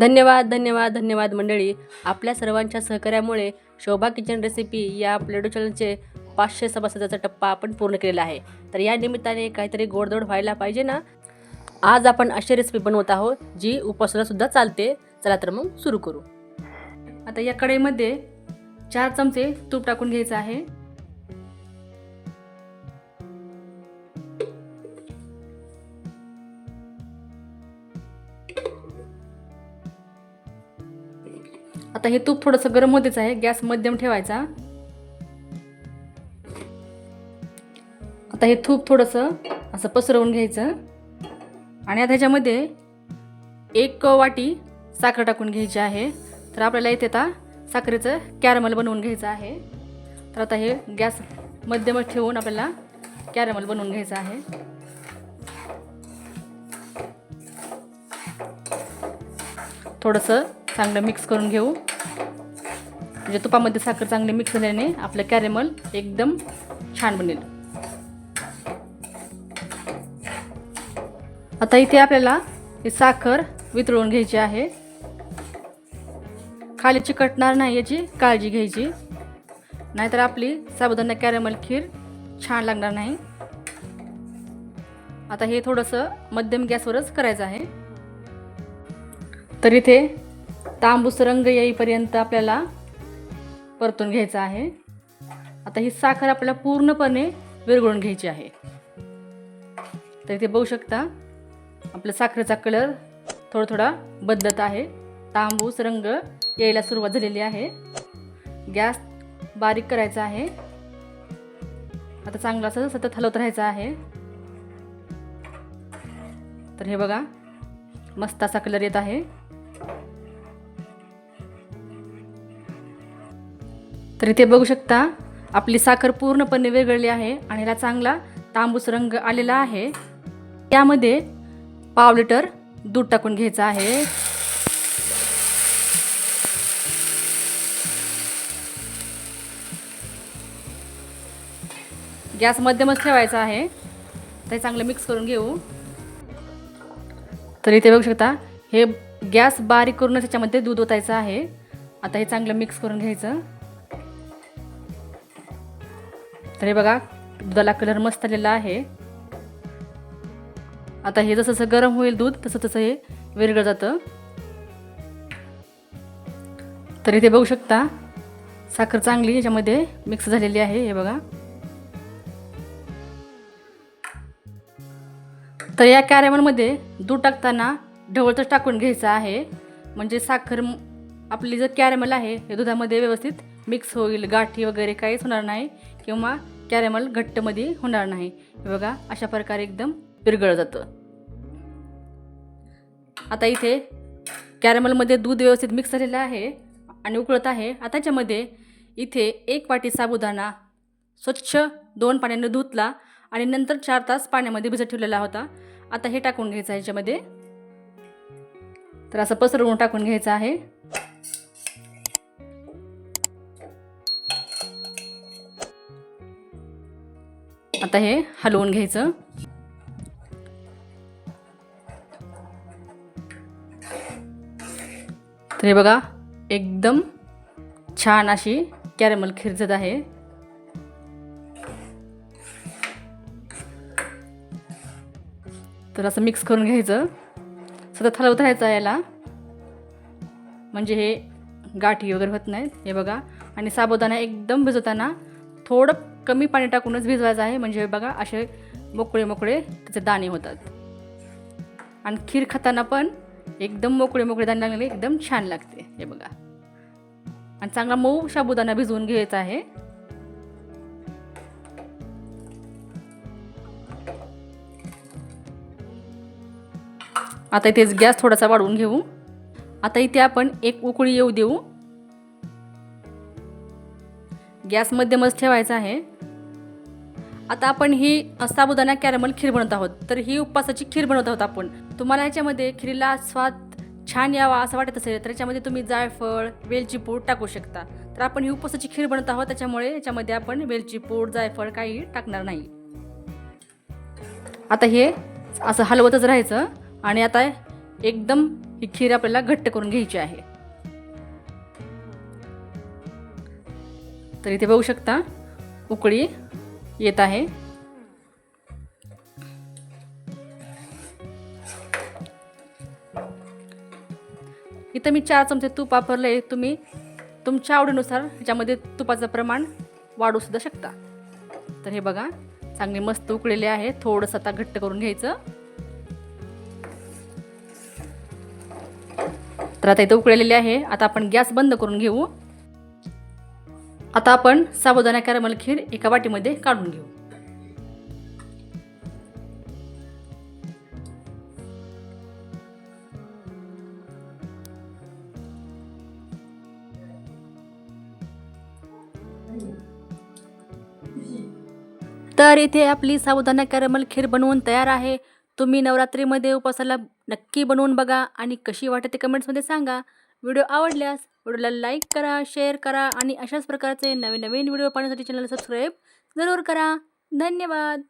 धन्यवाद धन्यवाद धन्यवाद मंडळी. आपल्या सर्वांच्या सहकार्यामुळे शोभा किचन रेसिपी या आपल्या चॅनलचे पाचशे सभासदाचा टप्पा आपण पूर्ण केलेला आहे. तर या निमित्ताने काहीतरी गोडधोड व्हायला पाहिजे ना? आज आपण अशी रेसिपी बनवत आहोत जी उपासनासुद्धा चालते. चला तर मग सुरू करू. आता या कढईमध्ये चार चमचे तूप टाकून घ्यायचं आहे. आता हे तूप थोडंसं गरम होतेच आहे. गॅस मध्यम ठेवायचा. आता हे तूप थोडंसं असं पसरवून घ्यायचं. आणि आता ह्याच्यामध्ये एक वाटी साखर टाकून घ्यायची आहे. तर आपल्याला इथे आता साखरेचं कॅरमल बनवून घ्यायचं आहे. तर आता हे गॅस मध्यमच ठेवून आपल्याला कॅरमल बनवून घ्यायचं आहे. थोडंसं चांगलं मिक्स करून घेऊ. म्हणजे तुपामध्ये साखर चांगली मिक्स झाल्याने आपलं कॅरेमल एकदम छान बनेल. आता इथे आपल्याला ही साखर वितळून घ्यायची आहे. खाली चिकटणार नाही याची काळजी घ्यायची. नाहीतर आपली साबुदाणा कॅरेमल खीर छान लागणार नाही. आता हे थोडंसं मध्यम गॅसवरच करायचं आहे. तर इथे तांबूस रंग येईपर्यंत आपल्याला परतून घ्यायचं आहे. आता ही साखर आपल्याला पूर्णपणे विरघळून घ्यायची आहे. तर इथे बघू शकता आपल्या साखरेचा कलर थोडा थोडा बदलत आहे. तांबूस रंग यायला सुरुवात झालेली आहे. गॅस बारीक करायचा आहे. आता चांगलं असं सतत हलवत राहायचं आहे. तर हे बघा मस्त असा कलर येत आहे. तर इथे बघू शकता आपली साखर पूर्णपणे वेगळली आहे आणि याला चांगला तांबूस रंग आलेला आहे. त्यामध्ये पाव लिटर दूध टाकून घ्यायचं आहे. गॅस मध्यमच ठेवायचा आहे. ते चांगलं मिक्स करून घेऊ. तर इथे बघू शकता हे गॅस बारीक करूनच त्याच्यामध्ये दूध ओतायचं आहे. आता हे चांगलं मिक्स करून घ्यायचं. तर हे बघा दुधाला कलर मस्त आलेला आहे. आता हे जसं जसं गरम होईल दूध तसं तसं हे वेगळं जातं तर इथे बघू शकता साखर चांगली याच्यामध्ये मिक्स झालेली आहे हे बघा. तर या कॅरेमलमध्ये दूध टाकताना ढवळतच टाकून घ्यायचं आहे. म्हणजे साखर आपली जर कॅरेमल आहे हे दुधामध्ये व्यवस्थित मिक्स होईल गाठी वगैरे काहीच होणार नाही किंवा कॅरेमल घट्टमध्ये होणार नाही. हे बघा अशा प्रकारे एकदम विरघळ जातं. आता इथे कॅरेमलमध्ये दूध व्यवस्थित मिक्स झालेलं आहे आणि उकळत आहे. आता त्याच्यामध्ये इथे एक वाटी साबुदाणा स्वच्छ दोन पाण्याने धुतला आणि नंतर चार तास पाण्यामध्ये भिजत ठेवलेला होता. आता हे टाकून घ्यायचं आहे याच्यामध्ये. तर असं पसरवून टाकून घ्यायचं आहे. आता हे हलवून घ्यायचं. तर हे बघा एकदम छान अशी कॅरेमल खिरजत आहे. तर असं मिक्स करून घ्यायचं. सतत हलवत राहायचं याला. म्हणजे हे गाठी वगैरे होत नाहीत. हे बघा आणि साबुदाणा एकदम भिजवताना थोडं कमी पाणी टाकूनच भिजवायचं आहे. म्हणजे हे बघा असे मोकळे मोकळे त्याचे दाणे होतात. आणि खीर खाताना पण एकदम मोकळे मोकळे दाणे लागलेले एकदम छान लागते. हे बघा. आणि चांगला मऊ साबुदाणा भिजवून घ्यायचा आहे. आता इथे गॅस थोडासा वाढवून घेऊ. आता इथे आपण एक उकळी येऊ देऊ. गॅस मध्यमच ठेवायचा आहे. आता आपण ही साबुदाणा कॅरमल खीर बनवत आहोत. तर ही उपवासाची खीर बनवत आहोत आपण. तुम्हाला ह्याच्यामध्ये खीरीला स्वाद छान यावा असं वाटत असेल तर याच्यामध्ये तुम्ही जायफळ वेलची पूड टाकू शकता. तर आपण ही उपवासाची खीर बनवत आहोत त्याच्यामुळे याच्यामध्ये आपण वेलची पूड जायफळ काही टाकणार नाही. आता हे असं हलवतच राहायचं आणि आता एकदम ही खीर आपल्याला घट्ट करून घ्यायची आहे. तर इथे बघू शकता. उकळी येत आहे. इथं मी चार चमचे तूप वापरले आहे तुम्ही तुमच्या आवडीनुसार ह्याच्यामध्ये तुपाचं प्रमाण वाढूसुद्धा शकता. तर हे बघा चांगले मस्त उकळलेले आहे. थोडंसं आता घट्ट करून घ्यायचं. तर आता इथं उकळलेले आहे. आता आपण गॅस बंद करून घेऊ. आता आपण साबुदाणा कॅरमल खीर एका वाटीमध्ये काढून घेऊ. तर इथे आपली साबुदाणा कॅरमल खीर बनवून तयार आहे. तुम्ही नवरात्रीमध्ये उपासाला नक्की बनवून बघा आणि कशी वाटते कमेंट्समध्ये सांगा. व्हिडिओ आवडल्यास व्हिडिओला लाईक करा शेअर करा आणि अशाच प्रकारचे नवीन नवीन व्हिडिओ पाहण्यासाठी चॅनल सबस्क्राईब जरूर करा. धन्यवाद.